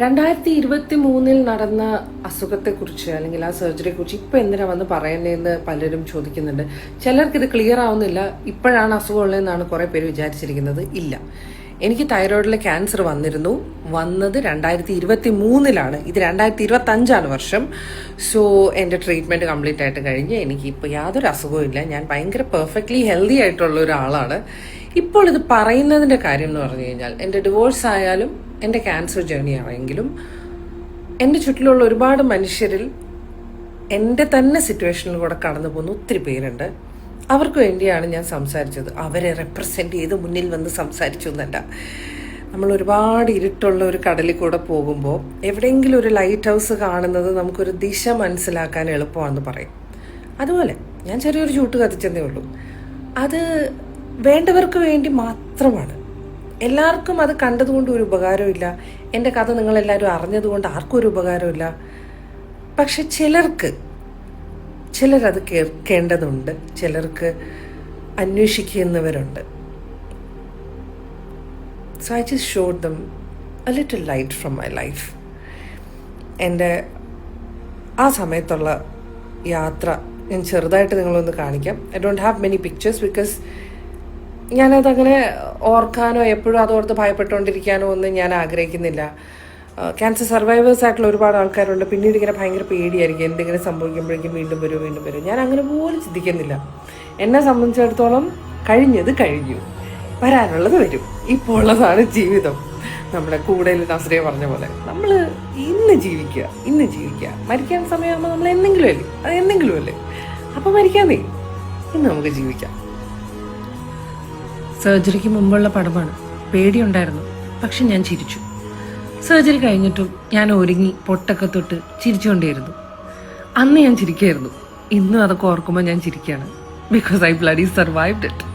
രണ്ടായിരത്തി ഇരുപത്തി മൂന്നിൽ നടന്ന അസുഖത്തെക്കുറിച്ച് അല്ലെങ്കിൽ ആ സർജറിയെ കുറിച്ച് ഇപ്പൊ എന്തിനാ വന്ന് പറയുന്നതെന്ന് പലരും ചോദിക്കുന്നുണ്ട്. ചിലർക്ക് ഇത് ക്ലിയർ ആവുന്നില്ല. ഇപ്പോഴാണ് അസുഖം ഉള്ളതെന്നാണ് കുറെ പേര് വിചാരിച്ചിരിക്കുന്നത്. ഇല്ല. എനിക്ക് തൈറോയിഡിലെ ക്യാൻസർ വന്നിരുന്നു. വന്നത് രണ്ടായിരത്തി ഇരുപത്തി മൂന്നിലാണ് ഇത് രണ്ടായിരത്തി ഇരുപത്തി അഞ്ചാണ് വർഷം. സോ എന്റെ ട്രീറ്റ്മെന്റ് കംപ്ലീറ്റ് ആയിട്ട് കഴിഞ്ഞ് എനിക്ക് ഇപ്പോൾ യാതൊരു അസുഖവും ഇല്ല. ഞാൻ ഭയങ്കര പെർഫെക്റ്റ്ലി ഹെൽത്തി ആയിട്ടുള്ള ഒരാളാണ്. ഇപ്പോൾ ഇത് പറയുന്നതിന്റെ കാര്യം എന്ന് പറഞ്ഞു കഴിഞ്ഞാൽ എന്റെ ഡിവോഴ്സ് ആയാലും എന്റെ ക്യാൻസർ ജേർണി ആണെങ്കിലും എന്റെ ചുറ്റിലുള്ള ഒരുപാട് മനുഷ്യരിൽ എന്റെ തന്നെ സിറ്റുവേഷനിൽ കൂടെ കടന്നു പോകുന്ന ഒത്തിരി പേരുണ്ട്. അവർക്ക് വേണ്ടിയാണ് ഞാൻ സംസാരിച്ചത്. അവരെ റെപ്രസെന്റ് ചെയ്ത് മുന്നിൽ വന്ന് സംസാരിച്ചു എന്നല്ല. നമ്മൾ ഒരുപാട് ഇരുട്ടുള്ള ഒരു കടലിൽ കൂടെ പോകുമ്പോൾ എവിടെയെങ്കിലും ഒരു ലൈറ്റ് ഹൗസ് കാണുന്നത് നമുക്കൊരു ദിശ മനസ്സിലാക്കാൻ എളുപ്പമാണെന്ന് പറയും. അതുപോലെ ഞാൻ ചെറിയൊരു ചൂട്ട് കത്തിച്ചെന്നേ ഉള്ളൂ. അത് വേണ്ടവർക്ക് വേണ്ടി മാത്രമാണ്. എല്ലാവർക്കും അത് കണ്ടതുകൊണ്ട് ഒരു ഉപകാരമില്ല എന്റെ കഥ നിങ്ങളെല്ലാവരും അറിഞ്ഞതുകൊണ്ട് ആർക്കും ഒരു ഉപകാരമില്ല പക്ഷെ ചിലർക്ക് ചിലരത് കേൾക്കേണ്ടതുണ്ട് ചിലർക്ക് അന്വേഷിക്കുന്നവരുണ്ട്. So I just show them a little light from my life എന്റെ ആ സമയത്തുള്ള യാത്ര ഞാൻ ചെറുതായിട്ട് നിങ്ങളൊന്ന് കാണിക്കാം. I don't have many pictures because ഞാനതങ്ങനെ ഓർക്കാനോ എപ്പോഴും അതോർത്ത് ഭയപ്പെട്ടുകൊണ്ടിരിക്കാനോ ഒന്നും ഞാൻ ആഗ്രഹിക്കുന്നില്ല. ക്യാൻസർ സർവൈവേഴ്സ് ആയിട്ടുള്ള ഒരുപാട് ആൾക്കാരുണ്ട്. പിന്നീട് ഇങ്ങനെ ഭയങ്കര പേടിയായിരിക്കും. എന്തെങ്കിലും സംഭവിക്കുമ്പോഴേക്കും വീണ്ടും വരും വീണ്ടും വരും. ഞാൻ അങ്ങനെ പോലും ചിന്തിക്കുന്നില്ല. എന്നെ സംബന്ധിച്ചിടത്തോളം കഴിഞ്ഞത് കഴിഞ്ഞു. വരാനുള്ളത് വരും. ഇപ്പോൾ ഉള്ളതാണ് ജീവിതം. നമ്മുടെ കൂടെ നസ്രിയ പറഞ്ഞ പോലെ. നമ്മൾ ഇന്ന് ജീവിക്കുക ഇന്ന് ജീവിക്കുക. മരിക്കാൻ സമയമാകുമ്പോൾ നമ്മൾ എന്തെങ്കിലും അല്ലേ? അത് എന്തെങ്കിലും അല്ലേ? അപ്പം മരിക്കാന്നേ ഇന്ന് നമുക്ക് ജീവിക്കാം. സർജറിക്ക് മുമ്പുള്ള പടമാണ് പേടിയുണ്ടായിരുന്നു. പക്ഷെ ഞാൻ ചിരിച്ചു. സർജറി കഴിഞ്ഞിട്ടും ഞാൻ ഒരുങ്ങി പൊട്ടൊക്കെ തൊട്ട് ചിരിച്ചുകൊണ്ടേയിരുന്നു. അന്ന് ഞാൻ ചിരിക്കായിരുന്നു. ഇന്നും അതൊക്കെ ഓർക്കുമ്പോൾ ഞാൻ ചിരിക്കുകയാണ് because I bloody survived it